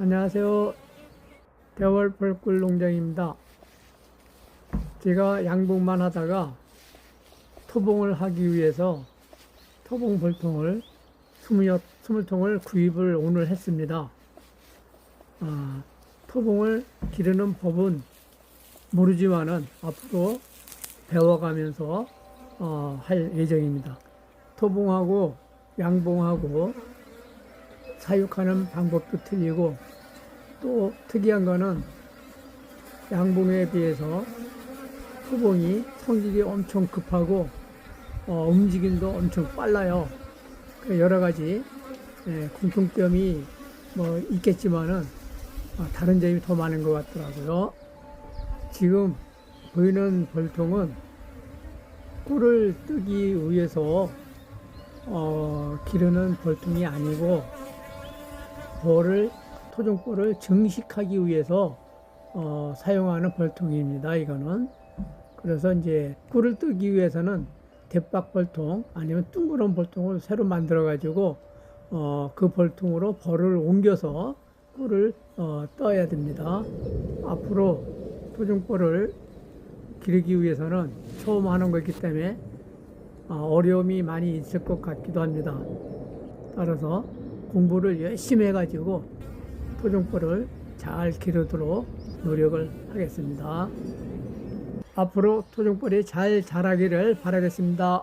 안녕하세요. 대월 벌꿀 농장입니다. 제가 양봉만 하다가 토봉을 하기 위해서 토봉 벌통을 20, 20통을 구입을 오늘 했습니다. 아, 토봉을 기르는 법은 모르지만은 앞으로 배워가면서 어, 할 예정입니다. 토봉하고 양봉하고 사육하는 방법도 틀리고 또 특이한 거는 양봉에 비해서 토봉이 성질이 엄청 급하고 어, 움직임도 엄청 빨라요. 그 여러 가지 예, 공통점이 뭐 있겠지만은 어, 다른 점이 더 많은 것 같더라고요. 지금 보이는 벌통은 꿀을 뜨기 위해서 어, 기르는 벌통이 아니고 벌을 토종벌을 증식하기 위해서 어, 사용하는 벌통입니다. 이거는 그래서 이제 꿀을 뜨기 위해서는 대박 벌통 아니면 둥그런 벌통을 새로 만들어 가지고 어, 그 벌통으로 벌을 옮겨서 꿀을 어, 떠야 됩니다. 앞으로 토종벌을 기르기 위해서는 처음 하는 거기 때문에 어, 어려움이 많이 있을 것 같기도 합니다. 따라서 공부를 열심히 해가지고 토종벌을 잘 기르도록 노력을 하겠습니다. 앞으로 토종벌이 잘 자라기를 바라겠습니다.